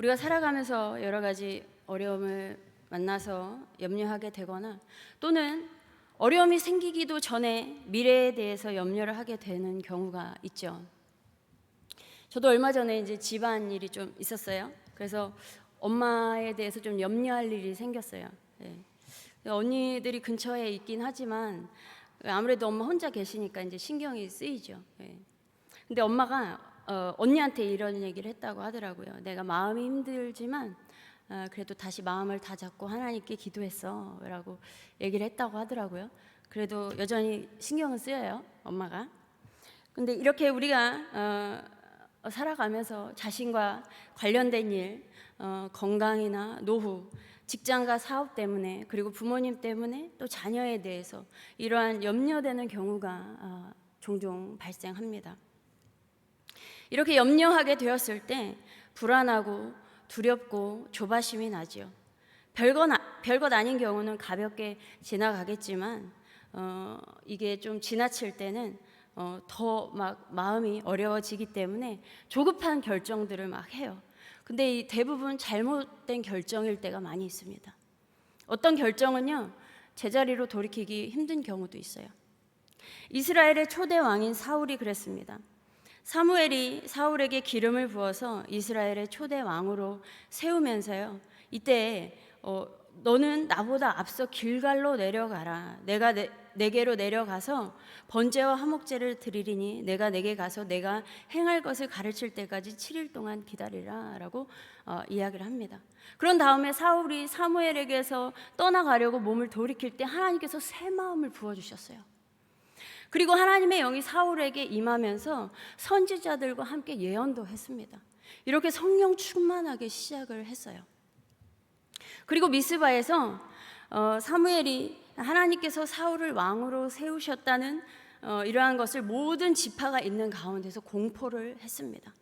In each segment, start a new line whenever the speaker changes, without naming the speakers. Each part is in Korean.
우리가 살아가면서 여러 가지 어려움을 만나서 염려하게 되거나 또는 어려움이 생기기도 전에 미래에 대해서 염려를 하게 되는 경우가 있죠. 저도 얼마 전에 이제 집안 일이 좀 있었어요. 그래서 엄마에 대해서 좀 염려할 일이 생겼어요. 예. 언니들이 근처에 있긴 하지만 아무래도 엄마 혼자 계시니까 이제 신경이 쓰이죠. 예. 근데 엄마가 어, 언니한테 이런 얘기를 했다고 하더라고요. 내가 마음이 힘들지만 어, 그래도 다시 마음을 다잡고 하나님께 기도했어라고 얘기를 했다고 하더라고요. 그래도 여전히 신경은 쓰여요, 엄마가. 근데 이렇게 우리가 어, 살아가면서 자신과 관련된 일, 어, 건강이나 노후, 직장과 사업 때문에 그리고 부모님 때문에 또 자녀에 대해서 이러한 염려되는 경우가 어, 종종 발생합니다. 이렇게 염려하게 되었을 때 불안하고 두렵고 조바심이 나지요. 별건 아, 별것 아닌 경우는 가볍게 지나가겠지만 어, 이게 좀 지나칠 때는 어, 더 막 마음이 어려워지기 때문에 조급한 결정들을 막 해요. 근데 이 대부분 잘못된 결정일 때가 많이 있습니다. 어떤 결정은요 제자리로 돌이키기 힘든 경우도 있어요. 이스라엘의 초대 왕인 사울이 그랬습니다. 사무엘이 사울에게 기름을 부어서 이스라엘의 초대 왕으로 세우면서요. 이때 어, 너는 나보다 앞서 길갈로 내려가라. 내가 내, 내게로 내려가서 번제와 화목제를 드리리니 내가 내게 가서 내가 행할 것을 가르칠 때까지 7일 동안 기다리라라고 어, 이야기를 합니다. 그런 다음에 사울이 사무엘에게서 떠나가려고 몸을 돌이킬 때 하나님께서 새 마음을 부어 주셨어요. 그리고 하나님의 영이 사울에게 임하면서 선지자들과 함께 예언도 했습니다. 이렇게 성령 충만하게 시작을 했어요. 그리고 미스바에서 어, 사무엘이 하나님께서 사울을 왕으로 세우셨다는 어, 이러한 것을 모든 지파가 있는 가운데서 공포를 했습니다.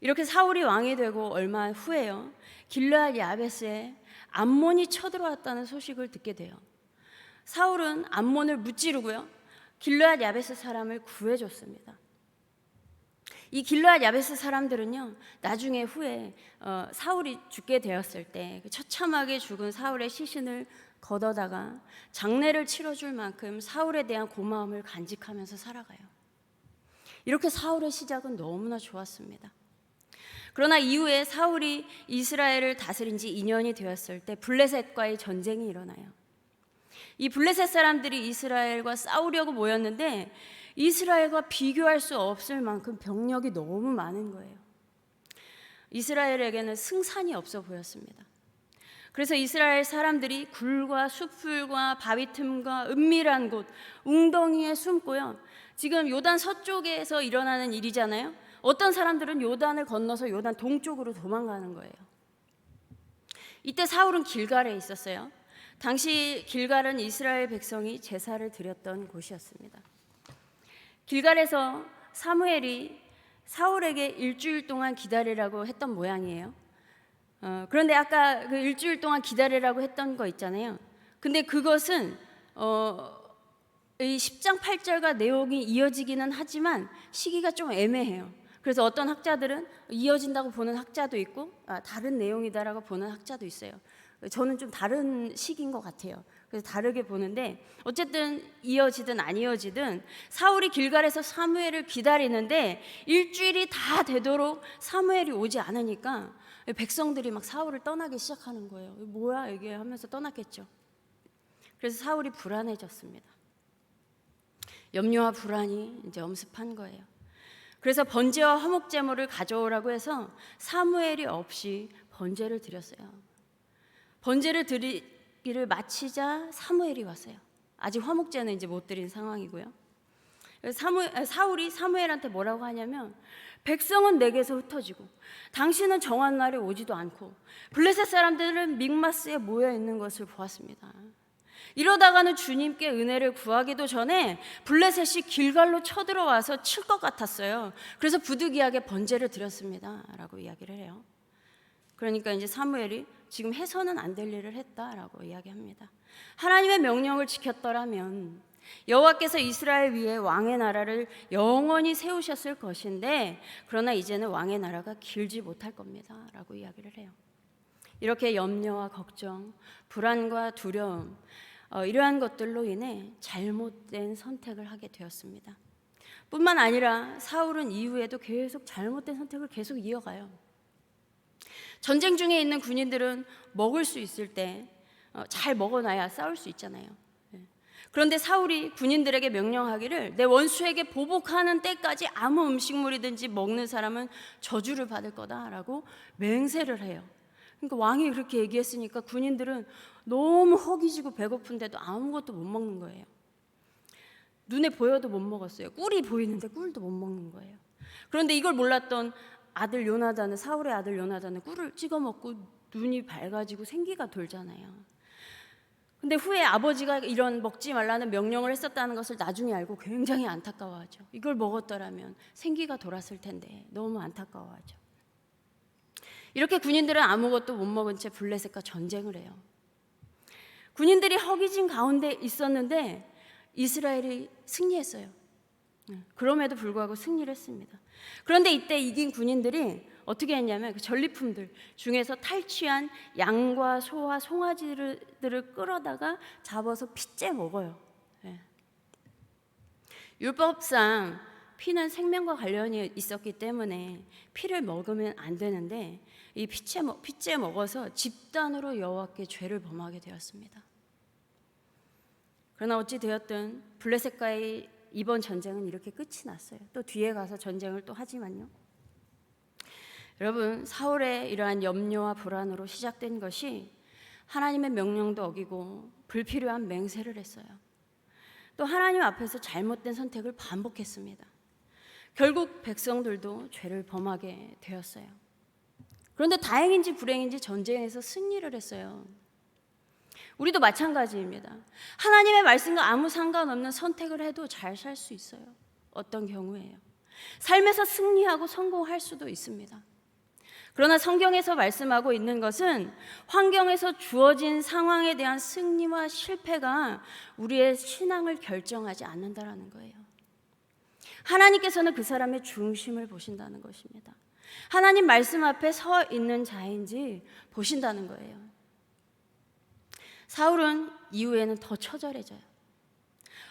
이렇게 사울이 왕이 되고 얼마 후에요. 길르앗 야베스에 암몬이 쳐들어왔다는 소식을 듣게 돼요. 사울은 암몬을 무찌르고요. 길르앗 야베스 사람을 구해줬습니다. 이 길르앗 야베스 사람들은요 나중에 후에 어, 사울이 죽게 되었을 때그 처참하게 죽은 사울의 시신을 걷어다가 장례를 치러줄 만큼 사울에 대한 고마움을 간직하면서 살아가요. 이렇게 사울의 시작은 너무나 좋았습니다. 그러나 이후에 사울이 이스라엘을 다스린 지 2년이 되었을 때 블레셋과의 전쟁이 일어나요. 이 블레셋 사람들이 이스라엘과 싸우려고 모였는데 이스라엘과 비교할 수 없을 만큼 병력이 너무 많은 거예요. 이스라엘에게는 승산이 없어 보였습니다. 그래서 이스라엘 사람들이 굴과 숲풀과 바위 틈과 은밀한 곳, 웅덩이에 숨고요. 지금 요단 서쪽에서 일어나는 일이잖아요. 어떤 사람들은 요단을 건너서 요단 동쪽으로 도망가는 거예요. 이때 사울은 길갈에 있었어요. 당시 길갈은 이스라엘 백성이 제사를 드렸던 곳이었습니다. 길갈에서 사무엘이 사울에게 일주일 동안 기다리라고 했던 모양이에요. 어, 그런데 아까 그 일주일 동안 기다리라고 했던 거 있잖아요. 근데 그것은 어, 이 10장 8절과 내용이 이어지기는 하지만 시기가 좀 애매해요. 그래서 어떤 학자들은 이어진다고 보는 학자도 있고 아, 다른 내용이다라고 보는 학자도 있어요. 저는 좀 다른 시기인 것 같아요. 그래서 다르게 보는데 어쨌든 이어지든 안 이어지든 사울이 길갈에서 사무엘을 기다리는데 일주일이 다 되도록 사무엘이 오지 않으니까 백성들이 막 사울을 떠나기 시작하는 거예요. 뭐야 이게 하면서 떠났겠죠. 그래서 사울이 불안해졌습니다. 염려와 불안이 이제 엄습한 거예요. 그래서 번제와 화목 제물을 가져오라고 해서 사무엘이 없이 번제를 드렸어요. 번제를 드리기를 마치자 사무엘이 왔어요. 아직 화목제는 이제 못 드린 상황이고요. 사무, 사울이 사무엘한테 뭐라고 하냐면 백성은 내게서 흩어지고 당신은 정한 날에 오지도 않고 블레셋 사람들은 믹마스에 모여 있는 것을 보았습니다. 이러다가는 주님께 은혜를 구하기도 전에 블레셋이 길갈로 쳐들어와서 칠 것 같았어요. 그래서 부득이하게 번제를 드렸습니다라고 이야기를 해요. 그러니까 이제 사무엘이 지금 해서는 안 될 일을 했다라고 이야기합니다. 하나님의 명령을 지켰더라면 여호와께서 이스라엘 위에 왕의 나라를 영원히 세우셨을 것인데 그러나 이제는 왕의 나라가 길지 못할 겁니다라고 이야기를 해요. 이렇게 염려와 걱정, 불안과 두려움 어, 이러한 것들로 인해 잘못된 선택을 하게 되었습니다. 뿐만 아니라 사울은 이후에도 계속 잘못된 선택을 계속 이어가요. 전쟁 중에 있는 군인들은 먹을 수 있을 때 잘 먹어놔야 싸울 수 있잖아요. 예. 그런데 사울이 군인들에게 명령하기를 내 원수에게 보복하는 때까지 아무 음식물이든지 먹는 사람은 저주를 받을 거다라고 맹세를 해요. 그러니까 왕이 그렇게 얘기했으니까 군인들은 너무 허기지고 배고픈데도 아무것도 못 먹는 거예요. 눈에 보여도 못 먹었어요. 꿀이 보이는데 꿀도 못 먹는 거예요. 그런데 이걸 몰랐던 아들 요나단은 사울의 아들 요나단은 꿀을 찍어 먹고 눈이 밝아지고 생기가 돌잖아요. 근데 후에 아버지가 이런 먹지 말라는 명령을 했었다는 것을 나중에 알고 굉장히 안타까워하죠. 이걸 먹었더라면 생기가 돌았을 텐데 너무 안타까워하죠. 이렇게 군인들은 아무것도 못 먹은 채 블레셋과 전쟁을 해요. 군인들이 허기진 가운데 있었는데 이스라엘이 승리했어요. 네, 그럼에도 불구하고 승리를 했습니다. 그런데 이때 이긴 군인들이 어떻게 했냐면 그 전리품들 중에서 탈취한 양과 소와 송아지들을 끌어다가 잡아서 핏째 먹어요. 네. 율법상 피는 생명과 관련이 있었기 때문에 피를 먹으면 안 되는데 이 피째, 피째 먹어서 집단으로 여호와께 죄를 범하게 되었습니다. 그러나 어찌 되었든 블레셋과의 이번 전쟁은 이렇게 끝이 났어요. 또 뒤에 가서 전쟁을 또 하지만요. 여러분 사울의 이러한 염려와 불안으로 시작된 것이 하나님의 명령도 어기고 불필요한 맹세를 했어요. 또 하나님 앞에서 잘못된 선택을 반복했습니다. 결국 백성들도 죄를 범하게 되었어요. 그런데 다행인지 불행인지 전쟁에서 승리를 했어요. 우리도 마찬가지입니다. 하나님의 말씀과 아무 상관없는 선택을 해도 잘 살 수 있어요. 어떤 경우에요. 삶에서 승리하고 성공할 수도 있습니다. 그러나 성경에서 말씀하고 있는 것은 환경에서 주어진 상황에 대한 승리와 실패가 우리의 신앙을 결정하지 않는다라는 거예요. 하나님께서는 그 사람의 중심을 보신다는 것입니다. 하나님 말씀 앞에 서 있는 자인지 보신다는 거예요. 사울은 이후에는 더 처절해져요.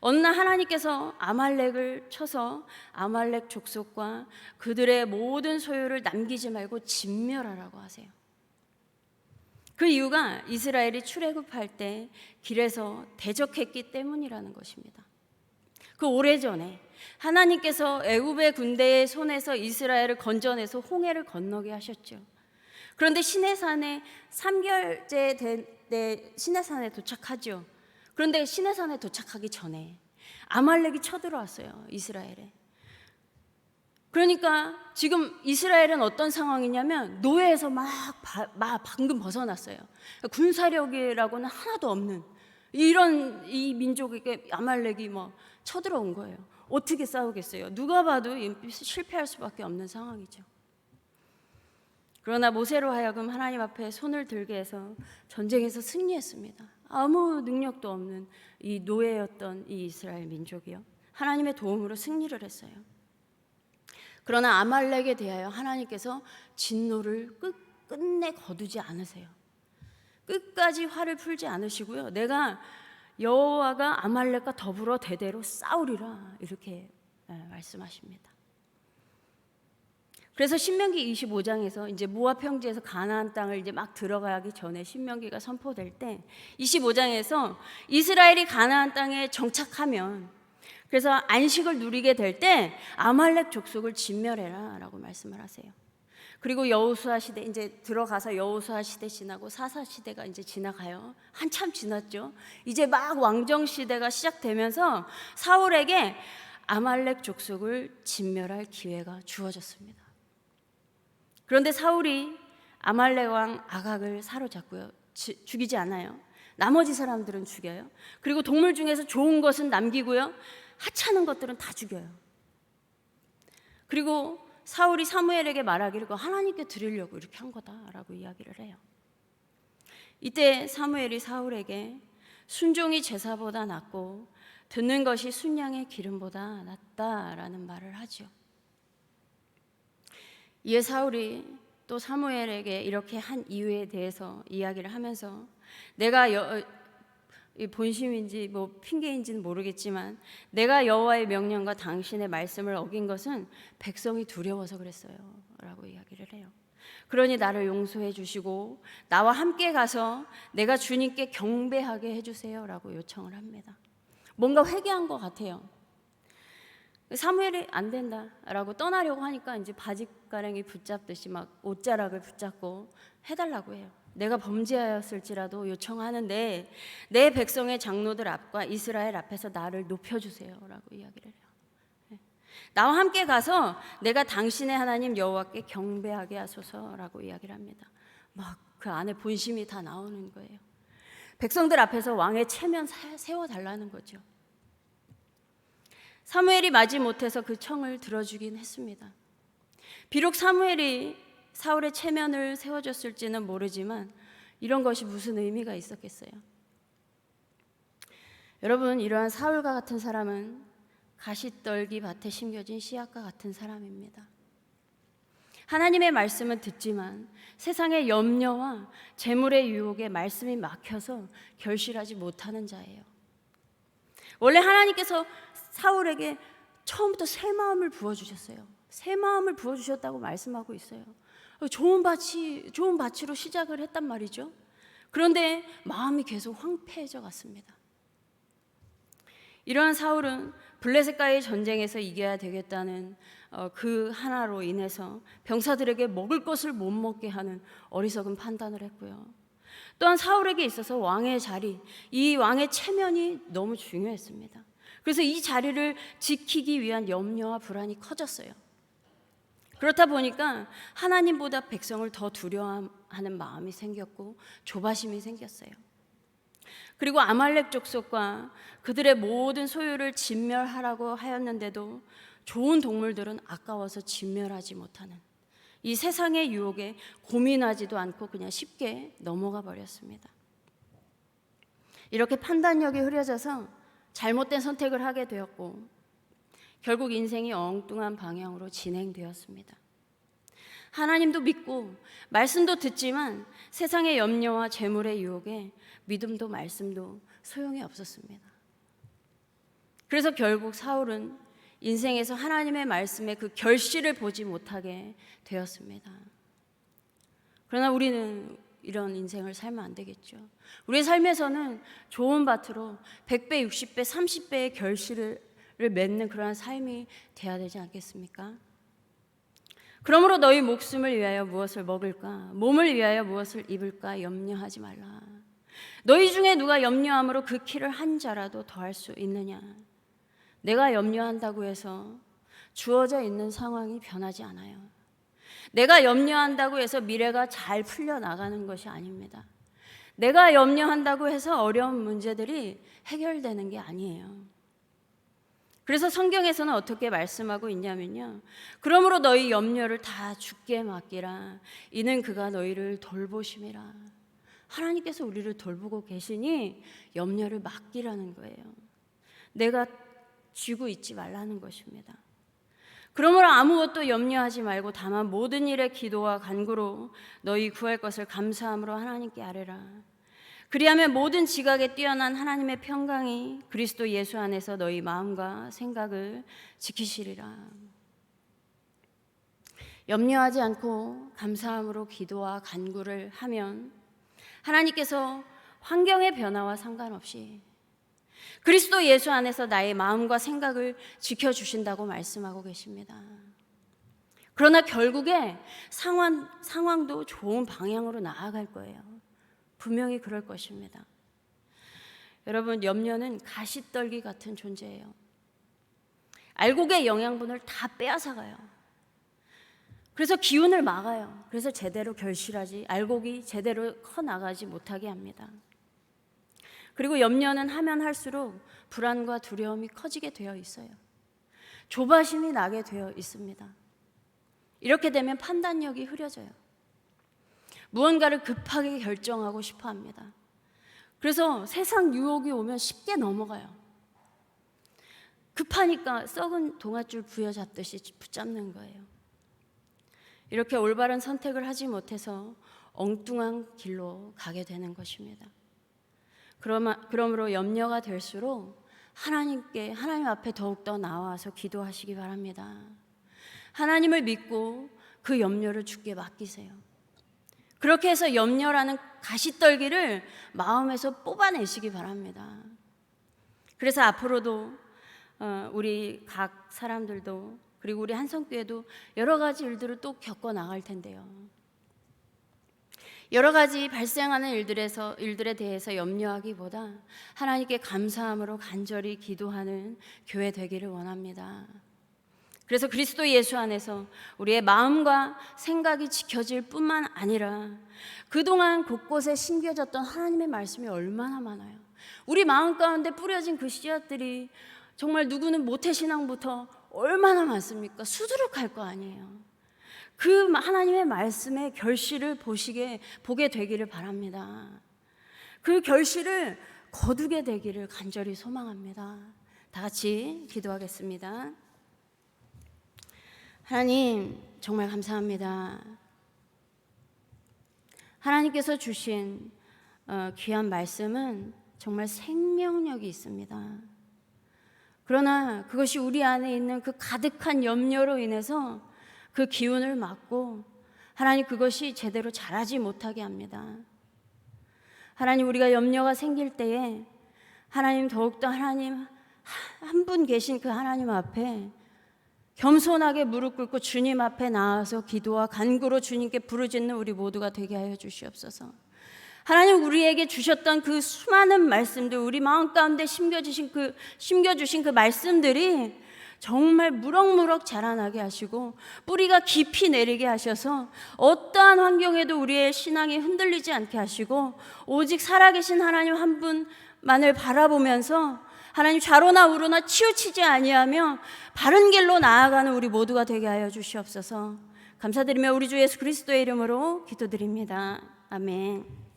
어느 날 하나님께서 아말렉을 쳐서 아말렉 족속과 그들의 모든 소유를 남기지 말고 진멸하라고 하세요. 그 이유가 이스라엘이 출애굽할 때 길에서 대적했기 때문이라는 것입니다. 그 오래전에 하나님께서 애굽의 군대의 손에서 이스라엘을 건져내서 홍해를 건너게 하셨죠. 그런데 시내산에 3개월째 된때 시내산에 도착하죠. 그런데 시내산에 도착하기 전에 아말렉이 쳐들어왔어요. 이스라엘에. 그러니까 지금 이스라엘은 어떤 상황이냐면 노예에서 막, 바, 막 방금 벗어났어요. 군사력이라고는 하나도 없는 이런 이 민족에게 아말렉이 뭐 쳐들어온 거예요. 어떻게 싸우겠어요? 누가 봐도 실패할 수밖에 없는 상황이죠. 그러나 모세로 하여금 하나님 앞에 손을 들게 해서 전쟁에서 승리했습니다. 아무 능력도 없는 이 노예였던 이 이스라엘 민족이요. 하나님의 도움으로 승리를 했어요. 그러나 아말렉에 대하여 하나님께서 진노를 끝, 끝내 거두지 않으세요. 끝까지 화를 풀지 않으시고요. 내가 여호와가 아말렉과 더불어 대대로 싸우리라 이렇게 예, 말씀하십니다. 그래서 신명기 25장에서 이제 모압 평지에서 가나안 땅을 이제 막 들어가기 전에 신명기가 선포될 때 25장에서 이스라엘이 가나안 땅에 정착하면 그래서 안식을 누리게 될 때 아말렉 족속을 진멸해라라고 말씀을 하세요. 그리고 여호수아 시대 이제 들어가서 여호수아 시대 지나고 사사 시대가 이제 지나가요. 한참 지났죠. 이제 막 왕정 시대가 시작되면서 사울에게 아말렉 족속을 진멸할 기회가 주어졌습니다. 그런데 사울이 아말렉 왕 아각을 사로잡고요. 지, 죽이지 않아요. 나머지 사람들은 죽여요. 그리고 동물 중에서 좋은 것은 남기고요. 하찮은 것들은 다 죽여요. 그리고 사울이 사무엘에게 말하기를 그 하나님께 드리려고 이렇게 한 거다라고 이야기를 해요. 이때 사무엘이 사울에게 순종이 제사보다 낫고 듣는 것이 순양의 기름보다 낫다라는 말을 하죠. 이에 사울이 또 사무엘에게 이렇게 한 이유에 대해서 이야기를 하면서 내가 여, 이 본심인지 뭐 핑계인지는 모르겠지만 내가 여호와의 명령과 당신의 말씀을 어긴 것은 백성이 두려워서 그랬어요라고 이야기를 해요. 그러니 나를 용서해 주시고 나와 함께 가서 내가 주님께 경배하게 해 주세요라고 요청을 합니다. 뭔가 회개한 것 같아요. 사무엘이 안 된다라고 떠나려고 하니까 이제 바지가랑이 붙잡듯이 막 옷자락을 붙잡고 해달라고 해요. 내가 범죄하였을지라도 요청하는데 내 백성의 장로들 앞과 이스라엘 앞에서 나를 높여주세요라고 이야기를 해요. 네. 나와 함께 가서 내가 당신의 하나님 여호와께 경배하게 하소서라고 이야기를 합니다. 막 그 안에 본심이 다 나오는 거예요. 백성들 앞에서 왕의 체면 세워 달라는 거죠. 사무엘이 마지 못해서 그 청을 들어주긴 했습니다. 비록 사무엘이 사울의 체면을 세워줬을지는 모르지만 이런 것이 무슨 의미가 있었겠어요? 여러분 이러한 사울과 같은 사람은 가시떨기 밭에 심겨진 씨앗과 같은 사람입니다. 하나님의 말씀은 듣지만 세상의 염려와 재물의 유혹에 말씀이 막혀서 결실하지 못하는 자예요. 원래 하나님께서 사울에게 처음부터 새 마음을 부어 주셨어요. 새 마음을 부어 주셨다고 말씀하고 있어요. 좋은 밭이 좋은 밭으로 시작을 했단 말이죠. 그런데 마음이 계속 황폐해져 갔습니다. 이러한 사울은 블레셋과의 전쟁에서 이겨야 되겠다는 어, 그 하나로 인해서 병사들에게 먹을 것을 못 먹게 하는 어리석은 판단을 했고요. 또한 사울에게 있어서 왕의 자리, 이 왕의 체면이 너무 중요했습니다. 그래서 이 자리를 지키기 위한 염려와 불안이 커졌어요. 그렇다 보니까 하나님보다 백성을 더 두려워하는 마음이 생겼고 조바심이 생겼어요. 그리고 아말렉 족속과 그들의 모든 소유를 진멸하라고 하였는데도 좋은 동물들은 아까워서 진멸하지 못하는 이 세상의 유혹에 고민하지도 않고 그냥 쉽게 넘어가 버렸습니다. 이렇게 판단력이 흐려져서 잘못된 선택을 하게 되었고 결국 인생이 엉뚱한 방향으로 진행되었습니다. 하나님도 믿고 말씀도 듣지만 세상의 염려와 재물의 유혹에 믿음도 말씀도 소용이 없었습니다. 그래서 결국 사울은 인생에서 하나님의 말씀에 그 결실을 보지 못하게 되었습니다. 그러나 우리는 이런 인생을 살면 안 되겠죠. 우리의 삶에서는 좋은 밭으로 100배, 60배, 30배의 결실을 맺는 그러한 삶이 돼야 되지 않겠습니까? 그러므로 너희 목숨을 위하여 무엇을 먹을까? 몸을 위하여 무엇을 입을까? 염려하지 말라. 너희 중에 누가 염려함으로 그 키를 한 자라도 더할 수 있느냐? 내가 염려한다고 해서 주어져 있는 상황이 변하지 않아요. 내가 염려한다고 해서 미래가 잘 풀려 나가는 것이 아닙니다. 내가 염려한다고 해서 어려운 문제들이 해결되는 게 아니에요. 그래서 성경에서는 어떻게 말씀하고 있냐면요. 그러므로 너희 염려를 다 죽게 맡기라. 이는 그가 너희를 돌보심이라. 하나님께서 우리를 돌보고 계시니 염려를 맡기라는 거예요. 내가 쥐고 있지 말라는 것입니다. 그러므로 아무것도 염려하지 말고 다만 모든 일에 기도와 간구로 너희 구할 것을 감사함으로 하나님께 아뢰라. 그리하면 모든 지각에 뛰어난 하나님의 평강이 그리스도 예수 안에서 너희 마음과 생각을 지키시리라. 염려하지 않고 감사함으로 기도와 간구를 하면 하나님께서 환경의 변화와 상관없이 그리스도 예수 안에서 나의 마음과 생각을 지켜주신다고 말씀하고 계십니다. 그러나 결국에 상황, 상황도 좋은 방향으로 나아갈 거예요. 분명히 그럴 것입니다. 여러분, 염려는 가시떨기 같은 존재예요. 알곡의 영양분을 다 빼앗아가요. 그래서 기운을 막아요. 그래서 제대로 결실하지, 알곡이 제대로 커 나가지 못하게 합니다. 그리고 염려는 하면 할수록 불안과 두려움이 커지게 되어 있어요. 조바심이 나게 되어 있습니다. 이렇게 되면 판단력이 흐려져요. 무언가를 급하게 결정하고 싶어 합니다. 그래서 세상 유혹이 오면 쉽게 넘어가요. 급하니까 썩은 동아줄 부여잡듯이 붙잡는 거예요. 이렇게 올바른 선택을 하지 못해서 엉뚱한 길로 가게 되는 것입니다. 그러므로 염려가 될수록 하나님께 하나님 앞에 더욱더 나와서 기도하시기 바랍니다. 하나님을 믿고 그 염려를 주께 맡기세요. 그렇게 해서 염려라는 가시떨기를 마음에서 뽑아내시기 바랍니다. 그래서 앞으로도 어, 우리 각 사람들도 그리고 우리 한성교회도 여러 가지 일들을 또 겪어 나갈 텐데요. 여러 가지 발생하는 일들에서 일들에 대해서 염려하기보다 하나님께 감사함으로 간절히 기도하는 교회 되기를 원합니다. 그래서 그리스도 예수 안에서 우리의 마음과 생각이 지켜질 뿐만 아니라 그동안 곳곳에 심겨졌던 하나님의 말씀이 얼마나 많아요. 우리 마음 가운데 뿌려진 그 씨앗들이 정말 누구는 모태신앙부터 얼마나 많습니까? 수두룩할 거 아니에요. 그 하나님의 말씀의 결실을 보시게 보게 되기를 바랍니다. 그 결실을 거두게 되기를 간절히 소망합니다. 다 같이 기도하겠습니다. 하나님 정말 감사합니다. 하나님께서 주신 어, 귀한 말씀은 정말 생명력이 있습니다. 그러나 그것이 우리 안에 있는 그 가득한 염려로 인해서 그 기운을 막고 하나님 그것이 제대로 자라지 못하게 합니다. 하나님 우리가 염려가 생길 때에 하나님 더욱더 하나님 한 분 계신 그 하나님 앞에 겸손하게 무릎 꿇고 주님 앞에 나와서 기도와 간구로 주님께 부르짖는 우리 모두가 되게 하여 주시옵소서. 하나님 우리에게 주셨던 그 수많은 말씀들 우리 마음 가운데 심겨 주신 그 심겨 주신 그 말씀들이 정말 무럭무럭 자라나게 하시고 뿌리가 깊이 내리게 하셔서 어떠한 환경에도 우리의 신앙이 흔들리지 않게 하시고 오직 살아계신 하나님 한 분만을 바라보면서 하나님 좌로나 우로나 치우치지 아니하며 바른 길로 나아가는 우리 모두가 되게 하여 주시옵소서. 감사드리며 우리 주 예수 그리스도의 이름으로 기도드립니다. 아멘.